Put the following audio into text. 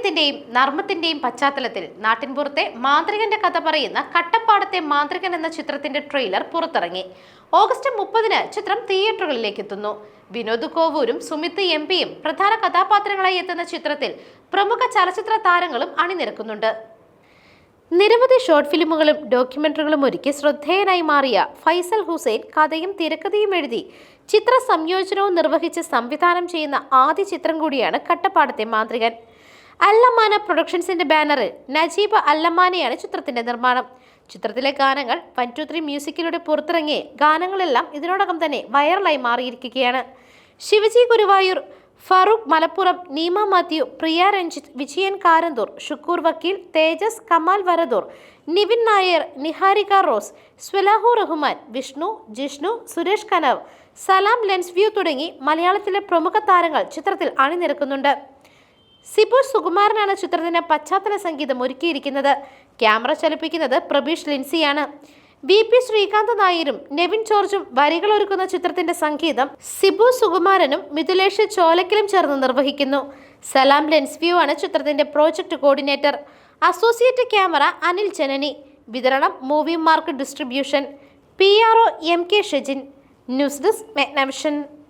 പ്രണയത്തിന്റെയും നർമ്മത്തിന്റെയും പശ്ചാത്തലത്തിൽ നാട്ടിൻപുറത്തെ മാന്ത്രികന്റെ കഥ പറയുന്ന കട്ടപ്പാടത്തെ മാന്ത്രികൻ എന്ന ചിത്രത്തിന്റെ ട്രെയിലർ പുറത്തിറങ്ങി. ഓഗസ്റ്റ് മുപ്പതിന് ചിത്രം തിയേറ്ററുകളിലേക്ക് എത്തുന്നു. വിനോദ് കോവൂരും സുമിത് എം പിയും പ്രധാന കഥാപാത്രങ്ങളായി എത്തുന്ന ചിത്രത്തിൽ പ്രമുഖ ചലച്ചിത്ര താരങ്ങളും അണിനിരക്കുന്നുണ്ട്. നിരവധി ഷോർട്ട് ഫിലിമുകളും ഡോക്യുമെന്ററികളും ഒരുക്കി ശ്രദ്ധേയനായി മാറിയ ഫൈസൽ ഹുസൈൻ കഥയും തിരക്കഥയും എഴുതി ചിത്ര സംയോജനവും നിർവഹിച്ച് സംവിധാനം ചെയ്യുന്ന ആദ്യ ചിത്രം കൂടിയാണ് കട്ടപ്പാടത്തെ മാന്ത്രികൻ. അല്ലമാന പ്രൊഡക്ഷൻസിന്റെ ബാനറിൽ നജീബ് അല്ലമാനയാണ് ചിത്രത്തിന്റെ നിർമ്മാണം. ചിത്രത്തിലെ ഗാനങ്ങൾ വൺ ടു ത്രീ മ്യൂസിക്കിലൂടെ പുറത്തിറങ്ങിയ ഗാനങ്ങളെല്ലാം ഇതിനോടകം തന്നെ വൈറലായി മാറിയിരിക്കുകയാണ്. ശിവജി ഗുരുവായൂർ ഫറൂഖ് മലപ്പുറം നീമ മാത്യു പ്രിയ രഞ്ജിത്ത് വിജയൻ കാരന്തൂർ ഷുക്കൂർ വക്കീൽ Thejas Kamal Varadoor Nivin Nair Niharika Rose Swalahu Rahman Vishnu Jishnu Suresh Kanav Salam Lens View തുടങ്ങി മലയാളത്തിലെ പ്രമുഖ താരങ്ങൾ ചിത്രത്തിൽ അണിനിരക്കുന്നുണ്ട്. സിബു സുകുമാരനാണ് ചിത്രത്തിന് പശ്ചാത്തല സംഗീതം ഒരുക്കിയിരിക്കുന്നത്. ക്യാമറ ചലിപ്പിക്കുന്നത് പ്രബീഷ് ലിൻസിയാണ്. വി പി ശ്രീകാന്ത് നായരും നെവിൻ ജോർജും വരികൾ ഒരുക്കുന്ന ചിത്രത്തിന്റെ സംഗീതം സിബു സുകുമാരനും മിഥുലേഷ് ചോലക്കലും ചേർന്ന് നിർവഹിക്കുന്നു. സലാം ലെൻസ് വ്യൂ ആണ് ചിത്രത്തിന്റെ project coordinator. Associate camera Anil Janani. വിതരണം Movie Mark distribution. P R O M K Shejin. News desk മെഗ്നവിഷൻ.